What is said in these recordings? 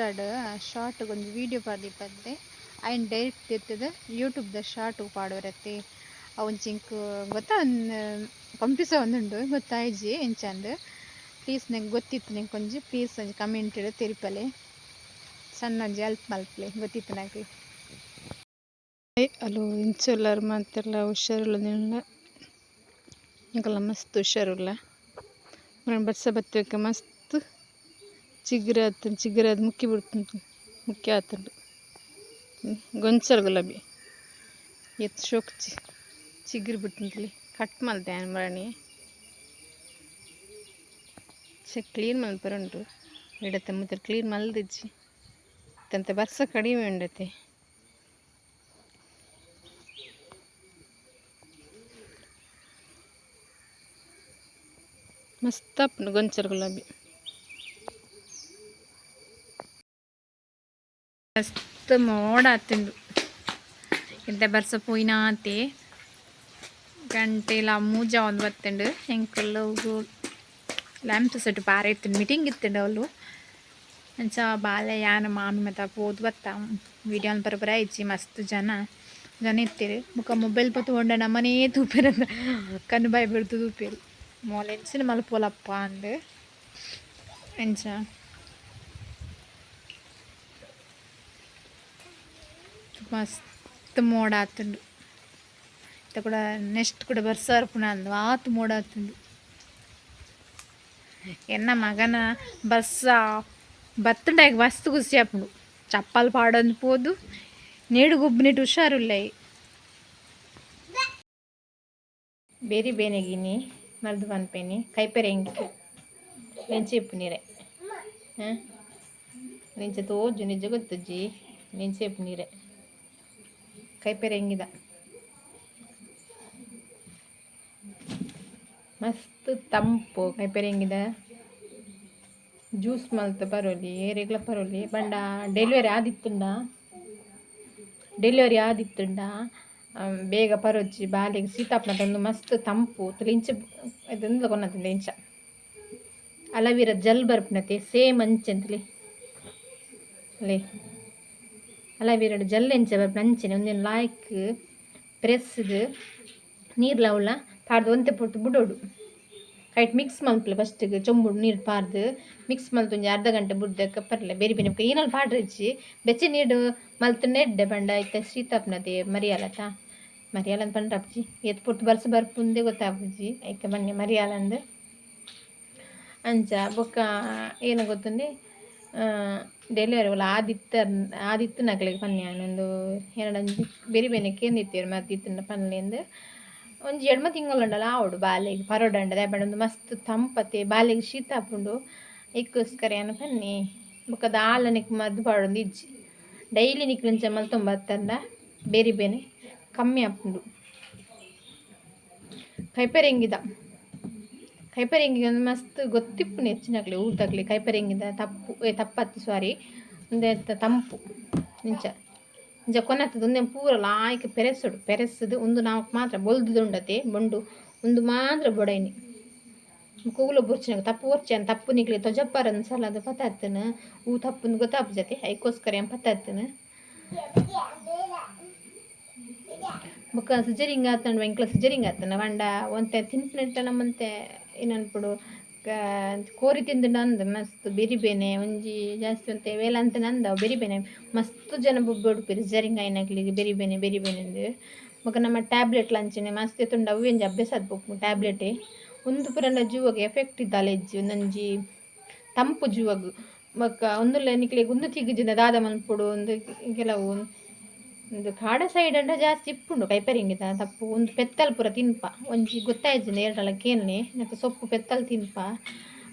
ಇನ್ಸ್ಟಾಡ್ short ಒಂದು video ಪಾರ್ದಿಪ್ಪತ್ತೆ ಐನ್ ಡೈರೆಕ್ಟ್ ಇರ್ತದೆ ಯೂಟ್ಯೂಬ್ದ ಶಾರ್ಟ್ ಪಾಡುವರತ್ತೆ. ಅವಂಚಿಂಕ್ ಗೊತ್ತಾ? ಕಂಪ್ಯೂಸ ಒಂದುಂಡು ಗೊತ್ತಾಯ್ಜಿ ಇಂಚಂದ್ ಪ್ಲೀಸ್ ನಂಗೆ ಗೊತ್ತಿತ್ತು, ನಂಗೆ ಕೊಂಚ ಪ್ಲೀಸ್ ಒಂಜಿ ಕಮೆಂಟ್ ಇಡು, ತಿರುಪಲೆ. ಸಣ್ಣ ಒಂಜಿ ಹೆಲ್ಪ್ ಮಲ್ಪಲೆ ಗೊತ್ತಿತ್ತು ನಂಗೆ. ಅಲೋ ಇಂಚೊಲ್ಲರು ಮಾತೆಲ್ಲ ಹುಷಾರಿಲ್ಲದಿಲ್ಲ ಇಂಕಲ್ಲ ಮಸ್ತ್ ಹುಷಾರಿಲ್ಲ. ಬಟ್ಸ ಬತ್ತಕ್ಕೆ ಮಸ್ತ್ ಚಿಗುರು ಆತ ಚಿಗುರು ಅದು ಮುಕ್ಕಿ ಬಿಡ್ತು ಮುಖ್ಯ ಆತುಂಡು. ಗೊಂಚಲ್ ಗುಲಾಬಿ. ಎತ್ತು ಶೋಕ್ಚಿ. ಚಿಗುರು ಬಿಟ್ಟುಂಟ್ಲಿ ಕಟ್ ಮಲ್ತೆ ಮರಣಿ ಚೆಕ್ ಕ್ಲೀನ್ ಮಲ್ಪರುಂಟು ಇಡತ್ತೆ ಮತ್ತೆ ಕ್ಲೀನ್ ಮಲ್ದಿಜ್ಜಿ. ತಂತೆ ಬರ್ಸ ಕಡಿಮೆ ಉಂಡತೆ ಮಸ್ತ್ ಗೊಂಚಲು ಗುಲಾಬಿ. ಮಸ್ತ್ ಮೋಡ ಆತುಂಡು ಎಂತ ಬರ್ಸ ಪೋಯಿನಾತೆ ಗಂಟೆಲ ಮೂಜ ಒಂದು ಬತ್ತುಂಡು ಎಂಕಲ್ ಲ್ಯಾಂಪ್ ಸೆಟ್ ಪಾರೆ ಇತ್ತು ಮೀಟಿಂಗ್ ಇತ್ತುಂಡು ಅವಳು ಅಂಚ ಬಾಲೆ ಯಾನ ಮಾಮಿ ಮತ್ತು ಪೋದು ಬತ್ತ. ವಿಡಿಯೋನ್ ಬರೋಬ್ಬರ ಇಚ್ಚಿ ಮಸ್ತ್ ಜನ. ಜನ ಇರ್ತೀರಿ ಮುಖ ಮೊಬೈಲ್ ಪತ್ತು ಹೊಂಡ ನಮ್ಮನೇ ತೂಪಿರಂದ ಕಣ್ಣು ಬಾಯಿ ಬಿಡ್ತು ತೂಪಿರು. ಮೊಲೆಂಚಿನ ಮಲ್ಪೋಲಪ್ಪ ಅಂದು. ಎಂಚ ಮಸ್ತ್ ಮೋಡ ಆತುಂಡು ಇತ್ತ ಕೂಡ ನೆಕ್ಸ್ಟ್ ಕೂಡ ಬರ್ಸಾರು ಪುನಃ ಅಂದು ಆತು ಮೋಡ ಆತುಂಡು ಎನ್ನ ಮಗನ ಬಸ್ಸ ಬತ್ತುಂಡಾಗ ಮಸ್ತ್ ಖುಷಿ ಆಪುಂಡು ಚಪ್ಪಲ್ ಪಾಡೊಂದು ಪೋದು నేడు గుబ్బినట్టు హుషారున్నాయి ಬೇರೆ ಬೇನೆಗಿನಿ ಮರ್ದು ಪನ್ಪೇನಿ ಕೈಪೆರೆ ಹೆಂಗೆ ನೆಂಚೆ ಇಪ್ಪು ನೀರೆ ಹಾಂ ನೆಂಚೆ ತೋಜು ನಿಜ ಗೊತ್ತಜ್ಜಿ ನೆಂಚೆ ಇಪ್ಪು ನೀರೆ ಕೈಪೆರೆ ಹೆಂಗಿದ ಮಸ್ತ್ ತಂಪು ಕೈಪೆರೆ ಹೆಂಗಿದ ಜ್ಯೂಸ್ ಮಲ್ತ ಬರೋಲಿ ರೆಗ್ಲ ಬರೋಲಿ ಬಂಡ ಡೆಲಿವರಿ ಆದಿತ್ತುಂಡ. ಡೆಲಿವರಿ ಆದಿತ್ತುಂಡ. ಬೇಗ ಪರೊಚ್ಚಿ ಬಾಲಿಗೆ ಸೀತಾಪ್ನ ತಂದು ಮಸ್ತ್ ತಂಪು ಇಂಚ ಇದೊಂದು ಕೊನ್ನತಿಂದ ಇಂಚ. ಅಲವಿರ ಜಲ್ ಬರ್ಪನತೆ ಸೇಮ್ ಅಂಚೆಂತಲಿ ಲೇ. ಎಂಚ ಬರ್ಪನ ಅಂಚೆನೆ ಒಂದಿನ ಲಾಯ್ಕ್ ಪ್ರೆಸ್ದು ನೀರ್ಲ ಅವಳ ಪಾರ್ದು ಒಂತೆ ಪೊಟ್ಟು ಬಿಡೋಡು. ಕೈಟ್ ಮಿಕ್ಸ್ ಮಲ್ಪಲೆ ಫಸ್ಟಿಗೆ ಚೊಂಬು ನೀರು ಪಾರ್ದು ಮಿಕ್ಸ್ ಮಲ್ತೊಂಜಿ ಅರ್ಧ ಗಂಟೆ ಬುಡ್ದಕ್ಕ ಪರ್ಲೆ ಬೇರೆ ಬೇರೆ ಏನಲ್ಲಿ ಪಾಡ್ರಿಚ್ಚಿ ಬೆಚ್ಚ ನೀರು ಮಲ್ತು ನೆಡ್ಡೆ ಬಂಡ ಐತೆ ಸೀತಾಪ್ನದೆ ಮರಿಯಾಲತ. ಮರಿಯಾಲ ಅಂತ ಪಂಡ ಅಪ್ಜಿ ಎತ್ ಪುಟ್ಟು ಬರ್ಸ ಬರ್ಪುಂದೆ ಗೊತ್ತಾಪುಜಿ ಐಕೆ ಬನ್ನಿ ಮರಿಯಾಲಂದು. ಅಂಚ ಬೊಕ್ಕ, ಏನು ಗೊತ್ತುಂಡೆ ಡೆಲಿವರಿ ಒಲ ಆದಿತ್ತ ಆದಿತ್ತು ನಕ್ಲಿಗೆ ಪನ್ಯ. ಒಂದು ಎರಡಂಜಿ, ಬೇರೆ ಬೇನೆ ಕೇಂದಿತ್ತೇರು ಮತ್ತಿತ್ತು ಪನ್ಲೆಂದು ಒಂಜಿ ಎಡ್ಮ ತಿಂಗಳು ಆವಡು ಬಾಲೆಗ್ ಪರೋಡಂಡ ದಾಯಪಂಡ ಒಂದು ಮಸ್ತ್ ತಂಪತೆ ಬಾಲೆಗ್ ಶೀತ ಹಾಕೊಂಡು ಇಕ್ಕೋಸ್ಕರ ಏನು ಪನ್ನಿ, ಬೊಕ್ಕದ ನಿಕ್ ಮದ್ದು ಪಾಡೊಂದು ಇಜ್ಜಿ. ಡೈಲಿ ನಿಕ್ಲಿಂಚ ಮಲ್ತೊಂಬತ್ತಂದ ಬೇರೆ ಬೇನೆ ಕಮ್ಮಿ ಆಪುಂಡು. ಕೈಪೆರೆಂಗಿದ ಕೈಪೆರೆಂಗಿ ಒಂದು ಮಸ್ತ್ ಗೊತ್ತಿಪ್ಪು ಹೆಚ್ಚಿನಾಗ್ಲಿ ಊಟಗ್ಲಿ ಕೈಪೆರೆಂಗಿದ ತಪ್ಪು, ಏ, ತಪ್ಪತ್ತು ಸಾರಿ ಒಂದೇ ತಂಪು ನಿಂಚ ಇಂಚ ಕೊನತ್ತದ ಒಂದೇ ಪೂರ ಲಾಯ್ಕ್ ಪೆರೆಸುಡು. ಪೆರೆಸದು ಒಂದು ನಾಲ್ಕು ಮಾತ್ರ ಬೊಲ್ದುಂಡತೆ ಬೊಂಡು, ಒಂದು ಮಾತ್ರ ಬೊಡೈನಿ. ಕೂಗುಲು ಬುರ್ಚಿನಾಗ ತಪ್ಪು ಒರ್ಚೆನ್ ತಪ್ಪು ನಿಗ್ಲಿ ತೊಜಪ್ಪರನ್ ಸಲ ಅದು ಪತ್ತಾತನ? ಹೂ ತಪ್ಪು ಗೊತ್ತಾಪ ಜತೆ ಐಕೋಸ್ಕರ ಏನ್ ಪತ್ತಾತನ? ಬೊಕ್ಕ, ಸಿಜರಿಂಗ್ ವೆಂಕಲ ವೆಂಕ್ಲ, ಸುಜರಿಂಗ್ ಆತನ? ವಂಡ, ಒಂತೆ ತಿನ್ಪಿನಿಟ್ಟ ನಮ್ಮಂತೆ. ಏನನ್ಪಡು ಕೋರಿ ತಿಂದು ನಂದು ಮಸ್ತ್ ಬೆರಿ ಬೇನೆ, ಒಂಜಿ ಜಾಸ್ತಿ ಅಂತ ವೇಲ ಅಂತ ನಂದ ಬೆರಿ ಬೇನೆ. ಮಸ್ತ್ ಜನ ಬೊಬ್ಬೊಡು ಪಿರಿ ಸಿಜರಿಂಗ್ ಬಿರಿಬೇನೆ ಬೆರಿ ಬೇನೆ ಬೆರಿ ಬೇನೆ ಬೊಕ ನಮ್ಮ ಟ್ಯಾಬ್ಲೆಟ್ ಲಂಚನೆ ಮಸ್ತ್ ತುಂಡ ಅವೇಂಜಿ ಅಭ್ಯಾಸ ಆದ್ಬೇಕು ಟ್ಯಾಬ್ಲೆಟೇ ಒಂದು ಪುರ ಜೀವಗೆ ಎಫೆಕ್ಟ್ ಇದ್ದ ಅಲೆಜ್ಜಿ ಒಂದೊಂಜಿ ತಂಪು ಜೀವಗು. ಬೊಕ್ಕ ಒಂದುಲ್ಲ ನಿಕ್ಲೆಗ್ ಒಂದು ತಿಗಿಜಿಂದ ದಾದ ಮನ್ಪುಡು, ಒಂದು ಕೆಲವು ಒಂದು ಕಾಡ ಸೈಡ್ ಅಂಡ ಜಾಸ್ತಿ ಇಪ್ಪುಂಡು ಕೈಪರಿಂಗಿದ ತಪ್ಪು ಒಂದು ಪೆತ್ತಲ್ ಪೂರ ತಿನ್ಪ. ಒಂಜಿ ಗೊತ್ತಾಯ್ಜಿಂದ ಎರಡಲ ಕೇನೆ ಮತ್ತು ಸೊಪ್ಪು ಪೆತ್ತಲ್ ತಿನ್ಪ.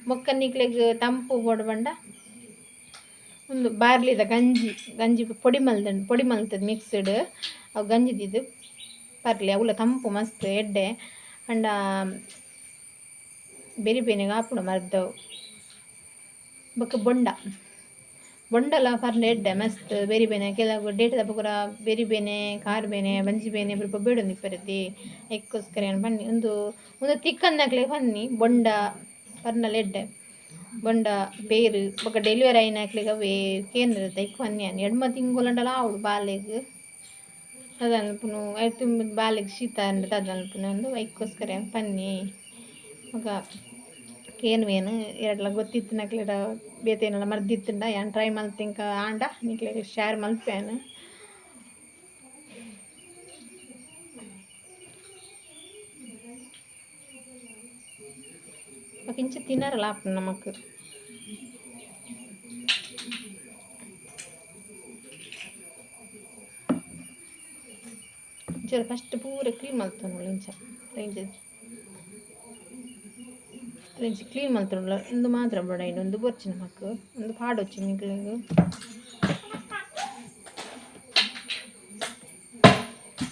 ಮೊಕ್ಕ ನಿಕ್ಲೆಗ್ ತಂಪು ಬಂಡ ಒಂದು ಬಾರ್ಲಿದ ಗಂಜಿ ಗಂಜಿ ಪೊಡಿ ಮಲ್ದಂಡು ಪೊಡಿ ಮಲ್ತದ ಮಿಕ್ಸ್ಡ್ ಅವು ಗಂಜಿದಿದ್ದು ಪರ್ಲಿ ಅವಲ ತಂಪು ಮಸ್ತ್, ಎಡ್ಡೆ ಅಂಡ ಬೇರೆ ಬೇನೆಗೆ ಆಪುಂಡು ಮರ್ದವು. ಬೊಕ್ಕ ಬೊಂಡ. ಬೊಂಡಲ ಫಾರ್ ಎಡ್ಡೆ ಮಸ್ತ್ ಬೇರೆ ಬೇನೆ ಕೆಲವು ಡೇಟ್ ದಪ್ಪ ಪೂರ ಬೇರೆ ಬೇನೆ ಕಾರ್ ಬೇನೆ ಬಂಜಿ ಬೇನೆ ಬುಡ್ಪ ಬೇಡ ನಿಪ್ಪರತಿ ಎಕ್ಕೋಸ್ಕರ ಏನು ಬನ್ನಿ ಒಂದು ಒಂದು ತಿಕ್ಕನ್ನಕ್ಲೆ ಬನ್ನಿ ಬೊಂಡ ಫರ್ನ ಎಡ್ಡೆ ಬೊಂಡ ಬೇರು ಬೊಕ ಡೆಲಿವರಿ ಆಯ್ನಾಕ್ಲೆಗ್ ಅವೇ ಕೇಂದ್ರ ಇಕ್ ಬನ್ನಿ ಅನ್ನಿ ಎಡ್ಮ ತಿಂಗುಲಂಡಲ ಅವಳು ಬಾಲೆಗ್ ಅದನ್ಪುನು ತುಂಬ ಬಾಲೆಗ್ ಶೀತ ಅಂಡ್ ಅದನ್ಪುನು ಅಂದು ಬನ್ನಿ ಪನ್ನಿ ಬೊಕ ಕೇನ್ವೇನು ಎರಡ್ಲ ಗೊತ್ತಿತ್ತು ನಕ್ಲೆಡ ಬೇತೆನೆಲ್ಲ ಮರ್ದಿತ್ತುಂಡ ಯಾನ್ ಟ್ರೈ ಮಲ್ತಿಂಕ ಆಂಡ ನಿಕ್ಲೆಗ್ ಶೇರ್ ಮಲ್ಪೇನು ఇంచు తినరు లాపు నమకు ಚೂರು ಫಸ್ಟ್ ಪೂರ ಕ್ಲೀನ್ ಮಾಡ್ತಾನೆ ರೇಂಜ್ ಕ್ಲೀನ್ ಮಾಡ್ತಾರಲ್ಲ, ಒಂದು ಮಾತ್ರ ಬೇಡ, ಇನ್ನೊಂದು ಬರ್ಚಿನ ಮಕ್ಕ ಒಂದು ಪಾಡೊಚ್ಚು ನಿಕ್ಲಿಗೆ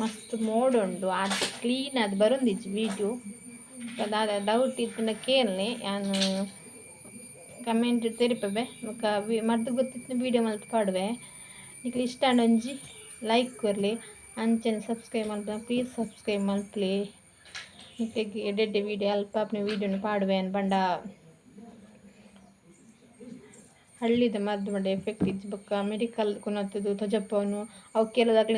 ಮಸ್ತ್ ಮೋಡ್ ಉಂಡು ಅದು ಕ್ಲೀನ್ ಅದು ಬರೊಂದಿಜ್ಜು ವೀಡಿಯೋ ಅದಾದ ಡೌಟ್ ಇತ್ತಿನ ಕೇಳನೆ ನಾನು ಕಮೆಂಟ್ ತೆರಿಪವೆ ಮರ್ದು ಗೊತ್ತಿತ್ತಿನ ವೀಡಿಯೋ ಮಲ್ತು ಪಾಡುವೆ. ನಿಕ್ಲೆ ಇಷ್ಟ ಒಂಜಿ ಲೈಕ್ ಕೊರ್ಲಿ. ಅಂಚನೆ ಸಬ್ಸ್ಕ್ರೈಬ್ ಮಾಡ್ತಾ ಪ್ಲೀಸ್ ಸಬ್ಸ್ಕ್ರೈಬ್ ಮಲ್ಪ್ಲಿ ಎಡ್ಡೆಡ್ಡೆ ವೀಡಿಯೋ ಅಲ್ಪ ಅಪ್ನೆ ವೀಡಿಯೋನು ಪಾಡುವೆ ಪಂಡ. ಹಳ್ಳಿದ ಮದ್ದು ಮಂಡ ಎಫೆಕ್ಟ್ ಇಜ್ಜಿ ಬೊಕ್ಕ. ಮೆಡಿಕಲ್ ಕುನತ್ತದು ತೊಜಪ್ಪವನು ಅವು ಕೆಲದಾಗ್ಲ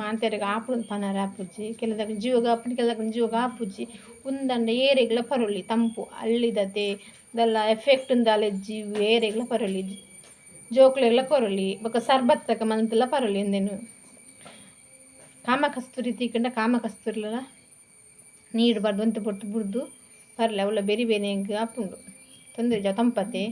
ಮಾತೆರೆಗ್ ಆಪುಂಡು ಪನರ ಆಪುಜಿ ಕೆಲದಾಗ್ಲ ಜೀವಗ ಆಪುಂಡು ಕೆಲದಾಗ್ಲ ಜೀವಗ ಆಪುಜಿ ಉಂದಂಡ ಏರೆಗ್ಲ ಪರೊಲಿ ತಂಪು. ಹಳ್ಳಿದತೆ ಇದೆಲ್ಲ ಎಫೆಕ್ಟ್ ಉಂದು ಅಲೆಜ್ಜಿ ಏರೆಗ್ಲ ಪರೊಲಿ ಜೋಕ್ಲೆಗ್ಲ ಕೊರೊಲಿ ಬೊಕ ಸರ್ಬತ್ತಕ ಮಂತೆಲ್ಲ ಪರೊಲಿ ಎಂದೇನು ಕಾಮ ಕಸ್ತೂರಿ ತೀಕಂಡ ಕಾಮ ಕಸ್ತೂರಿಲ ಅಂತ ಪೊಟ್ಟು ಬುಡ್ದು ಪರ್ಲೆ ಅವಳ ಬೆರಿ ಬೇನೆಗ್ ಆಪುಂಡು ತೊಂದರೆ ಜ ತಂಪತೆ